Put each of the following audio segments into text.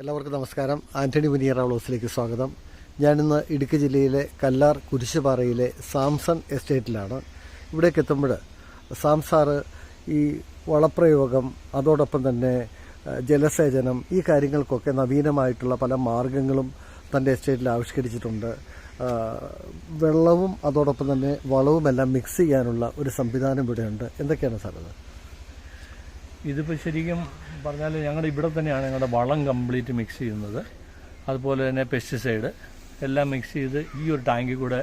എല്ലാവർക്കും നമസ്കാരം. ആന്റണി മുനിയറ ഹൗസിലേക്ക് സ്വാഗതം. ഞാനിന്ന് ഇടുക്കി ജില്ലയിലെ കല്ലാർ കുരിശുപാറയിലെ സാംസൺ എസ്റ്റേറ്റിലാണ്. ഇവിടേക്ക് എത്തുമ്പോൾ സാംസാർ ഈ വളപ്രയോഗം അതോടൊപ്പം തന്നെ ജലസേചനം ഈ കാര്യങ്ങൾക്കൊക്കെ നവീനമായിട്ടുള്ള പല മാർഗങ്ങളും തന്റെ എസ്റ്റേറ്റിൽ ആവിഷ്കരിച്ചിട്ടുണ്ട്. വെള്ളവും അതോടൊപ്പം തന്നെ വളവുമെല്ലാം മിക്സ് ചെയ്യാനുള്ള ഒരു സംവിധാനം ഇവിടെയുണ്ട്. എന്തൊക്കെയാണ് സാറത് ഇതിപ്പോൾ ശരിക്കും പറഞ്ഞാൽ ഞങ്ങളുടെ ഇവിടെ തന്നെയാണ് ഞങ്ങളുടെ വളം കംപ്ലീറ്റ് മിക്സ് ചെയ്യുന്നത്. അതുപോലെ തന്നെ പെസ്റ്റിസൈഡ് എല്ലാം മിക്സ് ചെയ്ത് ഈ ഒരു ടാങ്കിൽ കൂടെ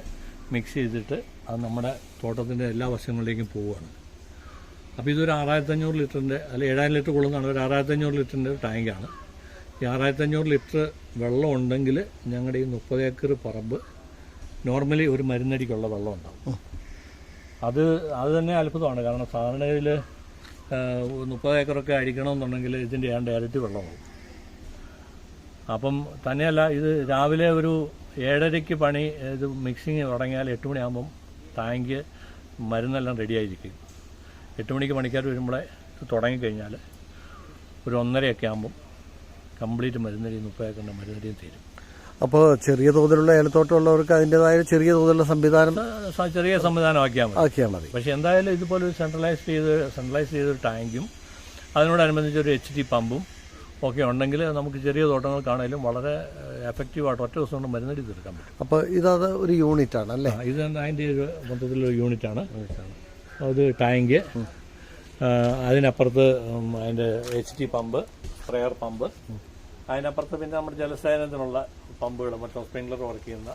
മിക്സ് ചെയ്തിട്ട് അത് നമ്മുടെ തോട്ടത്തിന്റെ എല്ലാ വശങ്ങളിലേക്കും പോവുകയാണ് അപ്പോൾ ഇതൊരു ആറായിരത്തഞ്ഞൂറ് ലിറ്ററിന്റെ അല്ല ഏഴായിരം ലിറ്റർ കൊള്ളുന്നതാണ്. ഒരു ആറായിരത്തഞ്ഞൂറ് ലിറ്ററിന്റെ ഒരു ടാങ്കാണ് ഈ ആറായിരത്തഞ്ഞൂറ് ലിറ്റർ വെള്ളം ഉണ്ടെങ്കിൽ ഞങ്ങളുടെ ഈ മുപ്പത് ഏക്കർ പറമ്പ് നോർമലി ഒരു മരുന്നടിക്കുള്ള വെള്ളം ഉണ്ടാവും. അത് അത് തന്നെ അത്ഭുതമാണ്. കാരണം സാധാരണയിൽ മുപ്പത് ഏക്കറൊക്കെ അടിക്കണമെന്നുണ്ടെങ്കിൽ ഇതിന്റെ ഏതാണ്ട് ഇരട്ടി വെള്ളമാവും അപ്പം തന്നെയല്ല ഇത് രാവിലെ ഒരു ഏഴരയ്ക്ക് പണി ഇത് മിക്സിങ് തുടങ്ങിയാൽ എട്ട് മണിയാകുമ്പം ടാങ്ക് മരുന്നെല്ലാം റെഡിയായിരിക്കും. എട്ട് മണിക്ക് പണിക്കാർ ഇത് തുടങ്ങിക്കഴിഞ്ഞാൽ ഒരു ഒന്നരയൊക്കെ ആകുമ്പം കംപ്ലീറ്റ് മരുന്നരിയും മുപ്പത് ഏക്കറിന്റെ മരുന്നരിയും തീരും. അപ്പോൾ ചെറിയ തോതിലുള്ള ഏലത്തോട്ടമുള്ളവർക്ക് അതിന്റെതായ ചെറിയ തോതിലുള്ള സംവിധാനം ചെറിയ സംവിധാനം ആക്കിയാൽ മതി. ആക്കിയാൽ മതി. പക്ഷേ എന്തായാലും ഇതുപോലെ ഒരു സെൻട്രലൈസ് ചെയ്ത് സെൻട്രലൈസ് ചെയ്തൊരു ടാങ്കും അതിനോടനുബന്ധിച്ച് ഒരു എച്ച് ഡി പമ്പും ഒക്കെ ഉണ്ടെങ്കിൽ നമുക്ക് ചെറിയ തോട്ടങ്ങൾക്കാണെങ്കിലും വളരെ എഫക്റ്റീവായിട്ട് ഒറ്റ ദിവസം കൊണ്ട് മരുന്നടി തീർക്കാൻ പറ്റും. അപ്പോൾ ഇതത് ഒരു യൂണിറ്റ് ആണ് അല്ലേ ഇത് അതിന്റെ ഒരു മൊത്തത്തിലൊരു യൂണിറ്റാണ്. അത് ടാങ്ക് അതിനപ്പുറത്ത് അതിന്റെ എച്ച് ഡി പമ്പ് പ്രയർ പമ്പ് അതിനപ്പുറത്ത് പിന്നെ നമ്മുടെ ജലസേചനത്തിനുള്ള പമ്പുകൾ മറ്റോ സ്പ്രിംഗ്ലർ വർക്ക് ചെയ്യുന്ന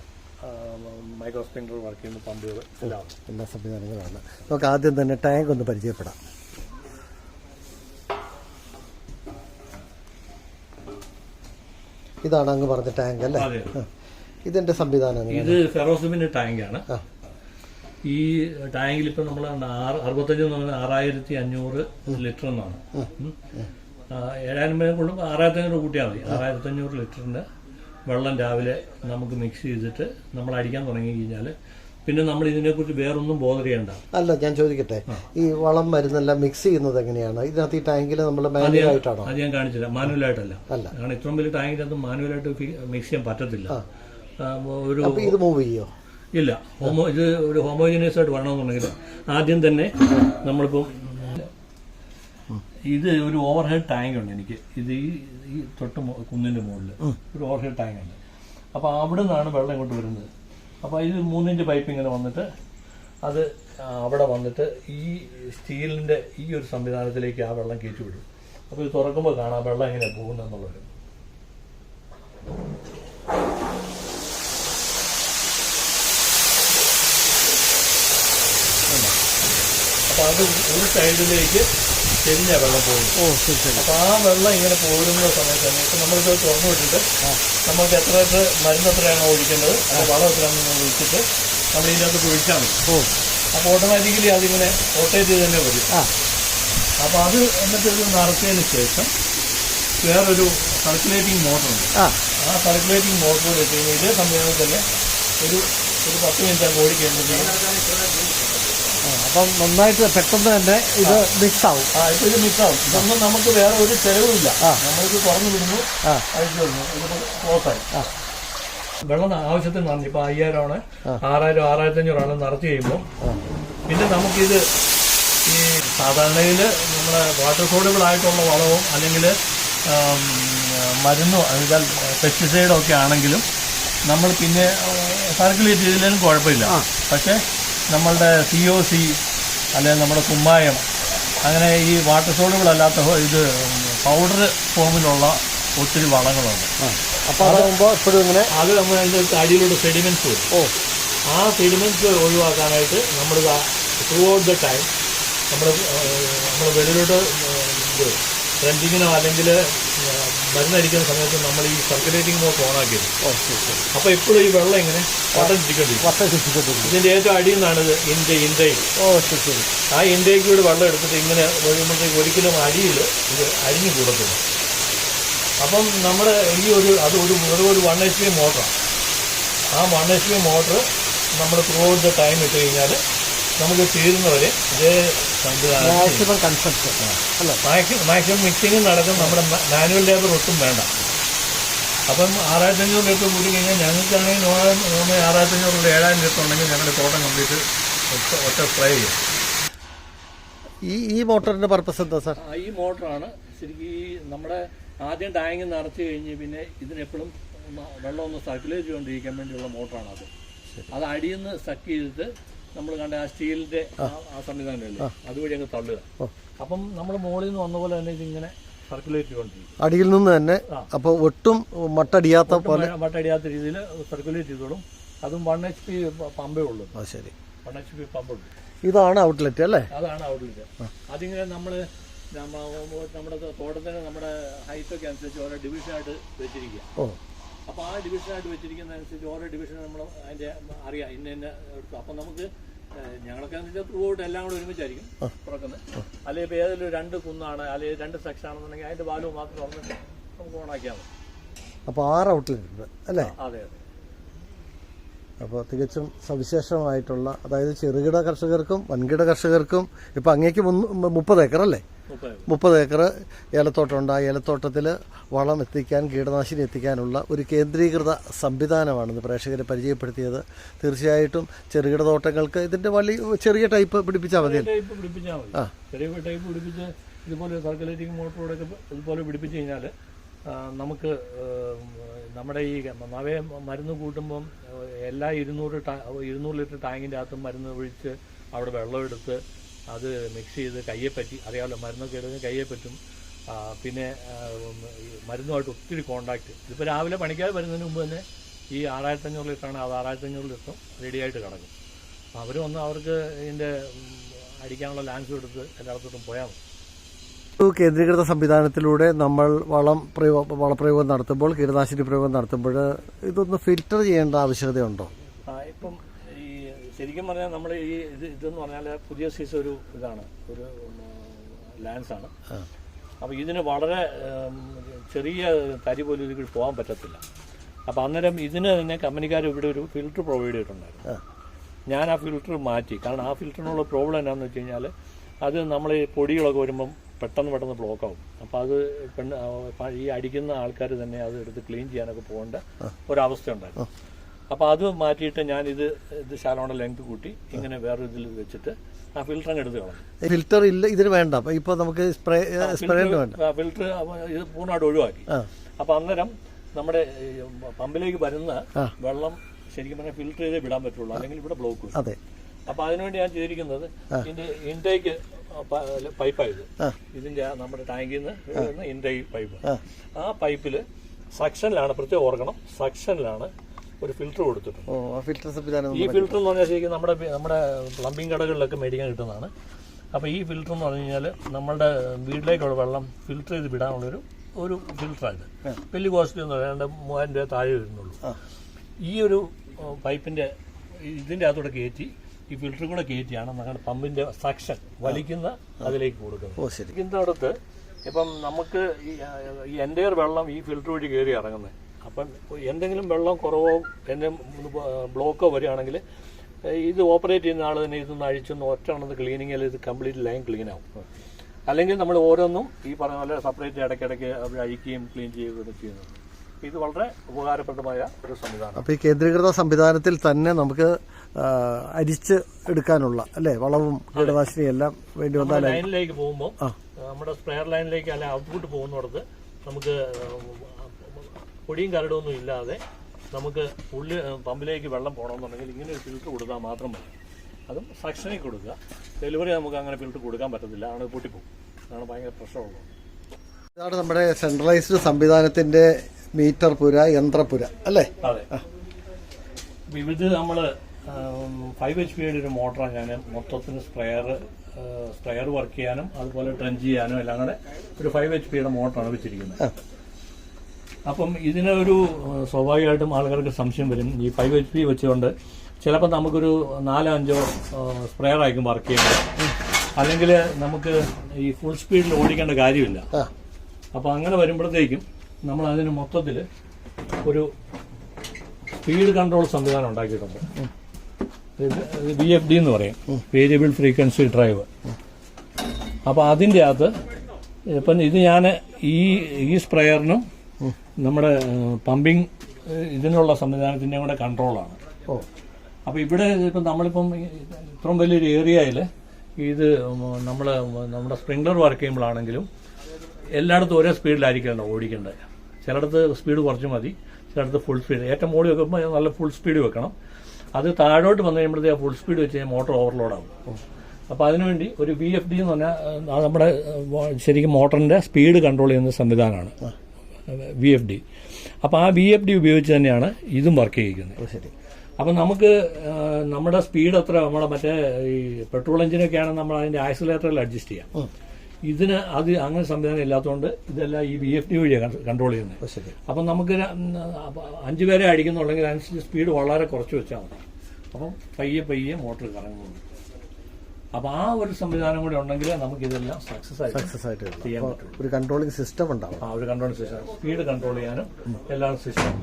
മൈക്രോ സ്പ്രിംഗ്ലർ വർക്ക് ചെയ്യുന്ന പമ്പുകൾ എല്ലാം. എല്ലാ സംവിധാനങ്ങളാണ് നമുക്ക് ആദ്യം തന്നെ ടാങ്ക് ഒന്ന് പരിചയപ്പെടാം. ഇതാണ് അങ്ങ് പറഞ്ഞ ടാങ്ക് അല്ലേ. ഇതിന്റെ സംവിധാനം? ഇത് ഫെറോസിമിന്റെ ടാങ്കാണ്. ഈ ടാങ്കിൽ ഇപ്പം നമ്മൾ അറുപത്തഞ്ച് ആറായിരത്തി അഞ്ഞൂറ് ലിറ്റർ എന്നാണ് ഏഴായിരം പേരെ കൊണ്ട് ആറായിരത്തഞ്ഞൂറ് കൂട്ടിയാൽ മതി. ആറായിരത്തഞ്ഞൂറ് ലിറ്ററിന്റെ വെള്ളം രാവിലെ നമുക്ക് മിക്സ് ചെയ്തിട്ട് നമ്മൾ അടിക്കാൻ തുടങ്ങി കഴിഞ്ഞാൽ പിന്നെ നമ്മൾ ഇതിനെക്കുറിച്ച് വേറൊന്നും ബോധർ ചെയ്യണ്ട. അല്ല ഞാൻ ചോദിക്കട്ടെ? ഈ വളം മരുന്നെല്ലാം മിക്സ് ചെയ്യുന്നത് എങ്ങനെയാണ്? ഇതിനകത്ത് ഈ ടാങ്കിൽ നമ്മൾ മാനുവലായിട്ടാണോ അത് ഞാൻ കാണിച്ചില്ല മാനുവലായിട്ടല്ല അല്ല. കാരണം ഇത്രയും വലിയ ടാങ്കിനകത്ത് മാനുവലായിട്ട് മിക്സ് ചെയ്യാൻ പറ്റത്തില്ല. ഒരു ഇത് മൂവ് ചെയ്യോ? ഇല്ല. ഹോമോ ഇത് ഒരു ഹോമോജിനിയസ് ആയിട്ട് വരണമെന്നുണ്ടെങ്കിൽ ആദ്യം തന്നെ നമ്മളിപ്പം ഇത് ഒരു ഓവർ ഹെഡ് ടാങ്ക് ഉണ്ട് എനിക്ക്. ഇത് ഈ തൊട്ട് കുന്നിന്റെ മുകളിൽ ഒരു ഓവർ ഹെഡ് ടാങ്ക് ഉണ്ട്. അപ്പോൾ അവിടെ നിന്നാണ് വെള്ളം ഇങ്ങോട്ട് വരുന്നത്. അപ്പോൾ ഇത് മൂന്നിഞ്ച് പൈപ്പ് ഇങ്ങനെ വന്നിട്ട് അത് അവിടെ വന്നിട്ട് ഈ സ്റ്റീലിന്റെ ഈ ഒരു സംവിധാനത്തിലേക്ക് ആ വെള്ളം കയറ്റി വിടും. അപ്പോൾ ഇത് തുറക്കുമ്പോൾ കാണാം വെള്ളം എങ്ങനെയാണ് പോകുന്നതെന്നുള്ളത് അപ്പോൾ അത് ഒരു സൈഡിലേക്ക് ചെരിഞ്ഞ വെള്ളം പോകുന്നത് ഓ ശരി ശരി. അപ്പോൾ ആ വെള്ളം ഇങ്ങനെ പോകുന്ന സമയത്ത് തന്നെ ഇപ്പം നമ്മളിത് തുറന്നു വിട്ടിട്ട് നമുക്ക് എത്ര എത്ര മരുന്ന് എത്രയാണോ ഒഴിക്കേണ്ടത് അത് വളം എത്രയാണെന്ന് ഒഴിച്ചിട്ട് നമ്മൾ ഇതിനകത്ത് ഒഴിച്ചാൽ മതി. ഓ. അപ്പോൾ ഓട്ടോമാറ്റിക്കലി അതിങ്ങനെ റൊട്ടേറ്റ് ചെയ്ത് തന്നെ വരും. ആ. അപ്പോൾ അത് എന്നിട്ട് ഇത് നിറച്ചതിന് ശേഷം വേറൊരു സർക്കുലേറ്റിംഗ് മോട്ടറുണ്ട് ആ. ആ സർക്കുലേറ്റിംഗ് മോട്ടർ വെച്ച് കഴിഞ്ഞാൽ ഇതേ സമയത്ത് തന്നെ ഒരു ഒരു പത്ത് മിനിറ്റ് അങ്ങ് ആ, അപ്പം നന്നായിട്ട് പെട്ടെന്ന് തന്നെ ഇത് മിക്സ് ആവും. ആ മിക്സ് ഇത് മിക്സാവും ഇതൊന്നും നമുക്ക് വേറെ ഒരു ചെലവുമില്ല. നമ്മളിത് തുറന്നു വിടുന്നു ക്ലോസായി അഴിച്ചു വിടുന്നു ഇത് ക്ലോസ് ആയി. ആ. വെള്ളം ആവശ്യത്തിന് നന്ദി ഇപ്പൊ അയ്യായിരമാണ്. ആറായിരം ആറായിരത്തി അഞ്ഞൂറാണ് നിറച്ച് കഴിയുമ്പോൾ. പിന്നെ നമുക്കിത് ഈ സാധാരണയിൽ നമ്മുടെ വാട്ടർ സോഡബിൾ ആയിട്ടുള്ള വളവും അല്ലെങ്കിൽ മരുന്നോ എന്നുവെച്ചാൽ പെസ്റ്റിസൈഡോ ഒക്കെ ആണെങ്കിലും നമ്മൾ പിന്നെ സർക്കുലേറ്റ് ചെയ്തില്ലെങ്കിലും കുഴപ്പമില്ല. പക്ഷേ നമ്മളുടെ സി ഒ സി അല്ലെങ്കിൽ നമ്മുടെ കുമ്മായം അങ്ങനെ ഈ വാട്ടർ സോഡബിൾ അല്ലാത്ത ഇത് പൗഡർ ഫോമിലുള്ള ഒത്തിരി വളങ്ങളുണ്ട്. അപ്പോൾ അതാകുമ്പോൾ എപ്പോഴും ഇങ്ങനെ അത് നമ്മൾ അതിന്റെ അടിയിലൂടെ സെഡിമെന്റ്സ് വരും. ഓ. ആ സെഡിമെന്റ്സ് ഒഴിവാക്കാനായിട്ട് നമ്മൾ ത്രൂ ഔട്ട് ദ ടൈം നമ്മൾ നമ്മൾ വെളിയിലോട്ട് ഇത് റെന്റിങ്ങിനോ അല്ലെങ്കിൽ മരുന്നടിക്കുന്ന സമയത്ത് നമ്മൾ ഈ സർക്കുലേറ്റിംഗ് മോട്ട് ഓണാക്കിയത് ആക്കിയത്. അപ്പൊ അപ്പോൾ എപ്പോഴും ഈ വെള്ളം ഇങ്ങനെ വട്ടം ചുറ്റിക്കൊണ്ടിരിക്കും ഇതിന്റെ ഏറ്റവും അടിയിൽ നിന്നാണ് ഇത് ഇന്ത്യ ഇൻഡേക്ക് ഓ ശരി ശരി. ആ ഇൻഡേക്ക് കൂടി വെള്ളം എടുത്തിട്ട് ഇങ്ങനെ ഒഴിയുമ്പോഴത്തേക്ക് ഒരിക്കലും അടിയിൽ ഇത് അരിഞ്ഞു കൂടത്തില്ല. അപ്പം നമ്മുടെ ഈ ഒരു അത് ഒരു ഒരു വൺ എച്ച് പി മോട്ടറാണ് ആ വൺ എച്ച് പി മോട്ടർ നമ്മൾ ത്രൂ ഔട്ട് ദ ടൈം ഇട്ട് കഴിഞ്ഞാൽ നമുക്ക് തീരുന്നവരെ ഇതേ സംവിധാനം മാക്സിമം കൺസെപ്റ്റ് അല്ല? മാക്സിമം മാക്സിമം മിക്സിങ് നടക്കും. നമ്മുടെ മാനുവൽ ലേബർ ഒട്ടും വേണ്ട. അപ്പം ആറായിരത്തി അഞ്ഞൂറ് ലിറ്റർ കൂടി കഴിഞ്ഞാൽ ഞങ്ങൾക്കാണെങ്കിൽ നോർമൽ ആറായിരത്തി അഞ്ഞൂറ് ലിറ്റർ ഏഴായിരം ലിറ്റർ ഉണ്ടെങ്കിൽ ഞങ്ങളുടെ തോട്ടം കംപ്ലീറ്റ് ഒറ്റ ഒറ്റ സ്പ്രേ ചെയ്യും ഈ ഈ മോട്ടറിന്റെ പർപ്പസ് എന്താ സാർ? ആ, ഈ മോട്ടറാണ് ശരിക്കും ഈ നമ്മുടെ ആദ്യം ടാങ്ക് നിറച്ച് കഴിഞ്ഞ് പിന്നെ ഇതിനെപ്പോഴും വെള്ളം ഒന്ന് സർക്കുലേറ്റ് ചെയ്തുകൊണ്ടിരിക്കാൻ വേണ്ടിയുള്ള മോട്ടറാണ് അത് അത് അടിയിൽ നിന്ന് സക്ക് ചെയ്തിട്ട് നമ്മൾ കണ്ട ആ സ്റ്റീലിന്റെ ആ- സംവിധാനമല്ലേ? അതുവഴി അങ്ങ് തള്ളുക. അപ്പം നമ്മൾ മുകളിൽ നിന്ന് വന്ന പോലെ തന്നെ ഇതിങ്ങനെ അടിയിൽ നിന്ന് തന്നെ അപ്പോൾ ഒട്ടും മട്ടടിയാത്ത പോലെ മട്ടടിയാത്ത രീതിയിൽ സർക്കുലേറ്റ് ചെയ്തോളും. അതും വൺ എച്ച് പി പമ്പേ ഉള്ളൂ. ആ ശരി. വൺ എച്ച് പി പമ്പുള്ളൂ ഇതാണ് ഔട്ട്ലെറ്റ് അല്ലേ? അതാണ് ഔട്ട്ലെറ്റ് അതിങ്ങനെ നമ്മൾ നമ്മുടെ തോട്ടത്തിന് നമ്മുടെ ഹൈറ്റൊക്കെ അനുസരിച്ച് ഓരോ ഡിവിഷൻ ആയിട്ട് വെച്ചിരിക്കുക. ഓ. അപ്പോൾ ആ ഡിവിഷനായിട്ട് വെച്ചിരിക്കുന്നതനുസരിച്ച് ഓരോ ഡിവിഷൻ നമ്മൾ അതിന്റെ അറിയാം ഇന്ന ഇന്ന എടുത്തു. അപ്പം നമുക്ക് ഞങ്ങളൊക്കെ വെച്ചാൽ ത്രൂ ഔട്ട് എല്ലാം കൂടെ ഒരുമിച്ചായിരിക്കും തുറക്കുന്നത്. അല്ലെങ്കിൽ ഇപ്പോൾ ഏതെങ്കിലും രണ്ട് കുന്നാണ് അല്ലെങ്കിൽ രണ്ട് സെക്ഷൻ ആണെന്നുണ്ടെങ്കിൽ അതിന്റെ വാൽവ് മാത്രം തുറന്നിട്ട് നമുക്ക് ഓണാക്കിയാൽ മതി. അപ്പോൾ ആറ് ഔട്ട്ലെറ്റ് അല്ലേ? അതെ അതെ. അപ്പോൾ തികച്ചും സവിശേഷമായിട്ടുള്ള അതായത് ചെറുകിട കർഷകർക്കും വൻകിട കർഷകർക്കും ഇപ്പം അങ്ങേക്ക് മുപ്പത് ഏക്കർ അല്ലേ? മുപ്പത് ഏക്കർ ഏലത്തോട്ടമുണ്ട്. ആ ഏലത്തോട്ടത്തിൽ വളം എത്തിക്കാൻ കീടനാശിനി എത്തിക്കാനുള്ള ഒരു കേന്ദ്രീകൃത സംവിധാനമാണെന്ന് പ്രേക്ഷകരെ പരിചയപ്പെടുത്തിയത്. തീർച്ചയായിട്ടും ചെറുകിട തോട്ടങ്ങൾക്ക് ഇതിന്റെ വലിയ ചെറിയ ടൈപ്പ് പിടിപ്പിച്ചാൽ മതി. ചെറിയ ടൈപ്പ് പിടിപ്പിച്ച് ഇതുപോലെ സർക്കുലേറ്റിംഗ് മോട്ടറോടൊക്കെ ഇതുപോലെ പിടിപ്പിച്ച് കഴിഞ്ഞാൽ നമുക്ക് നമ്മുടെ ഈ നവയെ മരുന്ന് കൂട്ടുമ്പം എല്ലാ ഇരുന്നൂറ് ടാ- ഇരുന്നൂറ് ലിറ്റർ ടാങ്കിന്റെ അകത്തും മരുന്ന് ഒഴിച്ച് അവിടെ വെള്ളം എടുത്ത് അത് മിക്സ് ചെയ്ത് കയ്യെ പറ്റി അറിയാമല്ലോ മരുന്നൊക്കെ എടുക്കുന്ന കയ്യെ പറ്റും പിന്നെ മരുന്നുമായിട്ട് ഒത്തിരി കോണ്ടാക്ട് ഇതിപ്പോൾ രാവിലെ പണിക്കാർ വരുന്നതിന് മുമ്പ് തന്നെ ഈ ആറായിരത്തി അഞ്ഞൂറ് ലിറ്ററാണ് അത് ആറായിരത്തി അഞ്ഞൂറ് ലിറ്ററും റെഡിയായിട്ട് കിടക്കും. അവർ വന്ന് അവർക്ക് ഇതിന്റെ അടിക്കാനുള്ള ലാൻസ് എടുത്ത് എല്ലായിടത്തോട്ടും പോയാൽ മതി. കേന്ദ്രീകൃത സംവിധാനത്തിലൂടെ നമ്മൾ വളം പ്രയോഗ വളപ്രയോഗം നടത്തുമ്പോൾ കീടനാശിനി പ്രയോഗം നടത്തുമ്പോൾ ഇതൊന്ന് ഫിൽറ്റർ ചെയ്യേണ്ട ആവശ്യകതയുണ്ടോ? ശരിക്കും പറഞ്ഞാൽ നമ്മൾ ഈ ഇത് ഇതെന്ന് പറഞ്ഞാൽ പുതിയ സീസൺ ഒരു ഇതാണ്. ഒരു ലാൻസ് ആണ്. അപ്പോൾ ഇതിന് വളരെ ചെറിയ തരി പോലും ഇതിൽ പോകാൻ പറ്റത്തില്ല. അപ്പോൾ അന്നേരം ഇതിന് തന്നെ കമ്പനിക്കാർ ഇവിടെ ഒരു ഫിൽറ്റർ പ്രൊവൈഡ് ചെയ്തിട്ടുണ്ടായിരുന്നു. ഞാൻ ആ ഫിൽറ്റർ മാറ്റി. കാരണം ആ ഫിൽറ്ററിനുള്ള പ്രോബ്ലം എന്നാന്ന് വെച്ച് കഴിഞ്ഞാൽ അത് നമ്മൾ ഈ പൊടികളൊക്കെ വരുമ്പം പെട്ടെന്ന് പെട്ടെന്ന് ബ്ലോക്ക് ആവും. അപ്പോൾ അത് പെണ്ണ് ഈ അടിക്കുന്ന ആൾക്കാർ തന്നെ അത് എടുത്ത് ക്ലീൻ ചെയ്യാനൊക്കെ പോകേണ്ട ഒരവസ്ഥ ഉണ്ടായിരുന്നു. അപ്പോൾ അത് മാറ്റിയിട്ട് ഞാൻ ഇത് ഇത് ശാലോടെ ലെങ്ത് കൂട്ടി ഇങ്ങനെ വേറെ ഇതിൽ വെച്ചിട്ട് ആ ഫിൽറ്റർ അങ്ങ് എടുത്ത് കളഞ്ഞു. ഫിൽറ്റർ ഇല്ല ഇതിന് വേണ്ട. അപ്പോൾ ഇപ്പോൾ നമുക്ക് സ്പ്രേ സ്പ്രേന് വേണ്ട. ഫിൽറ്റർ ഇത് പൂർണമായിട്ട് ഒഴിവാക്കി. അപ്പോൾ അന്നേരം നമ്മുടെ പമ്പിലേക്ക് വരുന്ന വെള്ളം ശരിക്കും പറഞ്ഞാൽ ഫിൽറ്റർ ചെയ്തേ വിടാൻ പറ്റുള്ളൂ. അല്ലെങ്കിൽ ഇവിടെ ബ്ലോക്ക് അതെ. അപ്പൊ അതിനുവേണ്ടി ഞാൻ ചെയ്തിരിക്കുന്നത് ഇതിന്റെ ഇൻടേക്ക് പൈപ്പായത്. ഇതിന്റെ നമ്മുടെ ടാങ്കിൽ നിന്ന് ഇൻടേക്ക് പൈപ്പ് ആ. പൈപ്പിൽ പൈപ്പിൽ സക്ഷനിലാണ് പ്രത്യേകം ഓർക്കണം സക്ഷനിലാണ് ഒരു ഫിൽറ്റർ കൊടുത്തിട്ടുണ്ട്. ഓ ഫിൽറ്റർ സംവിധാനം ഈ ഫിൽറ്റർ എന്ന് പറഞ്ഞാൽ ശരിക്കും നമ്മുടെ നമ്മുടെ പ്ലംബിംഗ് കടകളിലൊക്കെ മേടിക്കാൻ കിട്ടുന്നതാണ്. അപ്പോൾ ഈ ഫിൽറ്റർ എന്ന് പറഞ്ഞു കഴിഞ്ഞാൽ നമ്മുടെ വീട്ടിലേക്കുള്ള വെള്ളം ഫിൽറ്റർ ചെയ്ത് വിടാനുള്ളൊരു ഒരു ഫിൽറ്ററാണ് വലിയ കോസ്റ്റ് എന്ന് വേണ്ട മൂവായിരം രൂപ താഴെ വരുന്നുള്ളൂ. ഈ ഒരു പൈപ്പിന്റെ പൈപ്പിന്റെ ഇതിന്റെ അകത്തൂടെ കയറ്റി ഈ ഫിൽറ്റർ കൂടെ കയറ്റിയാണ് നമ്മുടെ പമ്പിന്റെ സക്ഷൻ വലിക്കുന്ന അതിലേക്ക് കൊടുക്കുന്നത്. ഇതിന്റെ അടുത്ത് ഇരിക്കുന്നിടത്ത് ഇപ്പം നമുക്ക് ഈ എന്റെ വെള്ളം ഈ ഫിൽറ്റർ വഴി കയറി ഇറങ്ങുന്നത്. അപ്പം എന്തെങ്കിലും വെള്ളം കുറവോ എന്റെ ബ്ലോക്കോ വരികയാണെങ്കിൽ ഇത് ഓപ്പറേറ്റ് ചെയ്യുന്ന ആൾ തന്നെ ഇതൊന്ന് അഴിച്ചൊന്ന് ഒറ്റ എണ്ണത് ക്ലീനിങ്ങിൽ ഇത് കംപ്ലീറ്റ് ലൈൻ ക്ലീൻ ആവും അല്ലെങ്കിൽ നമ്മൾ ഓരോന്നും ഈ പറഞ്ഞ പോലെ സെപ്പറേറ്റ് ഇടയ്ക്കിടയ്ക്ക് അവർ അഴിക്കുകയും ക്ലീൻ ചെയ്യുകയും ചെയ്യുന്നത് ഇത് വളരെ ഉപകാരപ്രദമായ ഒരു സംവിധാനം. അപ്പോൾ ഈ കേന്ദ്രീകൃത സംവിധാനത്തിൽ തന്നെ നമുക്ക് അരിച്ച് എടുക്കാനുള്ള അല്ലേ? വളവും കീടനാശിനിയും എല്ലാം വേണ്ടി വന്നാൽ ലൈനിലേക്ക് പോകുമ്പോൾ നമ്മുടെ സ്പ്രെയർ ലൈനിലേക്ക് അല്ലെ ഔട്ട്പുട്ട് പോകുന്നിടത്ത് നമുക്ക് പൊടിയും കരടൊന്നും ഇല്ലാതെ നമുക്ക് ഉള്ളി പമ്പിലേക്ക് വെള്ളം പോകണമെന്നുണ്ടെങ്കിൽ ഇങ്ങനെ ഒരു ഫിൽറ്റർ കൊടുത്താൽ മാത്രം മതി. അതും സക്ഷനിൽ കൊടുക്കുക. ഡെലിവറി നമുക്ക് അങ്ങനെ ഫിൽറ്റർ കൊടുക്കാൻ പറ്റത്തില്ല. ആണ് പൊട്ടിപ്പോകും അതാണ് ഭയങ്കര പ്രശ്നമുള്ളത്. ഇതാണ് നമ്മുടെ സെൻട്രലൈസ്ഡ് സംവിധാനത്തിന്റെ മീറ്റർ പുര യന്ത്രപുര അല്ലേ? അതെ. വിവിധ നമ്മൾ ഫൈവ് എച്ച് പിയുടെ ഒരു മോട്ടറാണ് ഞാൻ മൊത്തത്തിന് സ്പ്രെയർ സ്പ്രെയർ വർക്ക് ചെയ്യാനും അതുപോലെ ട്രഞ്ച് ചെയ്യാനും എല്ലാം കൂടെ ഒരു ഫൈവ് എച്ച് പിയുടെ മോട്ടറാണ് വെച്ചിരിക്കുന്നത്. അപ്പം ഇതിനൊരു സ്വാഭാവികമായിട്ടും ആളുകൾക്ക് സംശയം വരും. ഈ ഫൈവ് എച്ച് പി വെച്ചുകൊണ്ട് ചിലപ്പോൾ നമുക്കൊരു നാലോ അഞ്ചോ സ്പ്രെയർ ആയിരിക്കും വർക്ക് ചെയ്യുന്നത്. അല്ലെങ്കിൽ നമുക്ക് ഈ ഫുൾ സ്പീഡിൽ ഓടിക്കേണ്ട കാര്യമില്ല. അപ്പോൾ അങ്ങനെ വരുമ്പോഴത്തേക്കും നമ്മൾ അതിന് മൊത്തത്തിൽ ഒരു സ്പീഡ് കൺട്രോൾ സംവിധാനം ഉണ്ടാക്കിയിട്ടുണ്ട്. ബി എഫ് ഡി എന്ന് പറയും. വേരിയബിൾ ഫ്രീക്വൻസി ഡ്രൈവ് അപ്പോൾ അതിന്റെ അകത്ത് ഇപ്പം ഇത് ഞാൻ ഈ ഈ സ്പ്രെയറിനും നമ്മുടെ പമ്പിങ് ഇതിനുള്ള സംവിധാനത്തിന്റെ കൂടെ കൺട്രോളാണ് ഓ. അപ്പോൾ ഇവിടെ ഇപ്പം നമ്മളിപ്പം ഇത്രയും വലിയൊരു ഏരിയയിൽ ഇത് നമ്മൾ നമ്മുടെ സ്പ്രിംഗ്ലർ വർക്ക് ചെയ്യുമ്പോഴാണെങ്കിലും എല്ലായിടത്തും ഒരേ സ്പീഡിലായിരിക്കണം ഓടിക്കേണ്ടത് ചിലയിടത്ത് സ്പീഡ് കുറച്ച് മതി ചിലയിടത്ത് ഫുൾ സ്പീഡ് ഏറ്റവും മോളി വെക്കുമ്പോൾ നല്ല ഫുൾ സ്പീഡ് വെക്കണം. അത് താഴോട്ട് വന്നു കഴിയുമ്പോഴത്തേക്ക് ഫുൾ സ്പീഡ് വെച്ച് മോട്ടോർ ഓവർലോഡാകും അപ്പോൾ അതിനുവേണ്ടി ഒരു വി എഫ് ഡി എന്ന് പറഞ്ഞാൽ നമ്മുടെ ശരിക്കും മോട്ടറിന്റെ സ്പീഡ് കൺട്രോൾ ചെയ്യുന്ന സംവിധാനമാണ്. വി എഫ് ഡി അപ്പോൾ ആ വി എഫ് ഡി ഉപയോഗിച്ച് തന്നെയാണ് ഇതും വർക്ക് ചെയ്യിക്കുന്നത്. ശരി. അപ്പം നമുക്ക് നമ്മുടെ സ്പീഡ് എത്ര നമ്മുടെ മറ്റേ ഈ പെട്രോൾ എഞ്ചിനൊക്കെ ആണെങ്കിൽ നമ്മൾ അതിന്റെ ആക്സിലേറ്ററിൽ അഡ്ജസ്റ്റ് ചെയ്യാം. ഇതിന് അത് അങ്ങനെ സംവിധാനം ഇല്ലാത്തതുകൊണ്ട് ഇതെല്ലാം ഈ വി എഫ് ഡി വഴിയാണ് കൺട്രോൾ ചെയ്യുന്നത്. അപ്പം നമുക്ക് അഞ്ച് പേരെ അടിക്കുന്നുണ്ടെങ്കിൽ അതിനനുസരിച്ച് സ്പീഡ് വളരെ കുറച്ച് വെച്ചാൽ മതി. അപ്പം പയ്യെ പയ്യെ മോട്ടർ കറങ്ങുന്നു അപ്പം ആ ഒരു സംവിധാനം കൂടെ ഉണ്ടെങ്കിൽ നമുക്ക് ഇതെല്ലാം സക്സസ് ആയിട്ട് സക്സസ് ആയിട്ട് ചെയ്യാൻ പറ്റും. ഒരു കൺട്രോളിംഗ് സിസ്റ്റം ഉണ്ടാവും. ആ ഒരു കൺട്രോൾ സിസ്റ്റം സ്പീഡ് കൺട്രോൾ ചെയ്യാനും എല്ലാ സിസ്റ്റം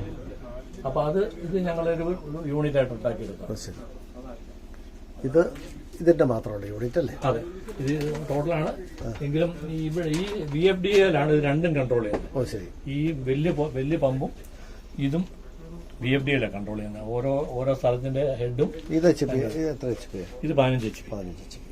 അപ്പൊ അത് ഇത് ഞങ്ങളൊരു യൂണിറ്റ് ആയിട്ട് ഉണ്ടാക്കിയെടുക്കാം. ശരി. ഇത് ഇതിന്റെ മാത്രമുള്ള യൂണിറ്റ് അല്ലേ? അതെ. ഇത് ടോട്ടലാണ് എങ്കിലും ഇവിടെ ഈ വി എഫ് ഡി എയിലാണ് ഇത് രണ്ടും കൺട്രോൾ ചെയ്യുന്നത്. ഓ ശരി. ഈ വലിയ വലിയ പമ്പും ഇതും ബി എഫ് ഡിയുടെ കൺട്രോൾ ചെയ്യുന്നത്? ഓരോ ഓരോ സ്ഥലത്തിന്റെ ഹെഡും ഇത് ഇത് പതിനഞ്ച് എച്ച് പി. പതിനഞ്ച് എച്ച് പി.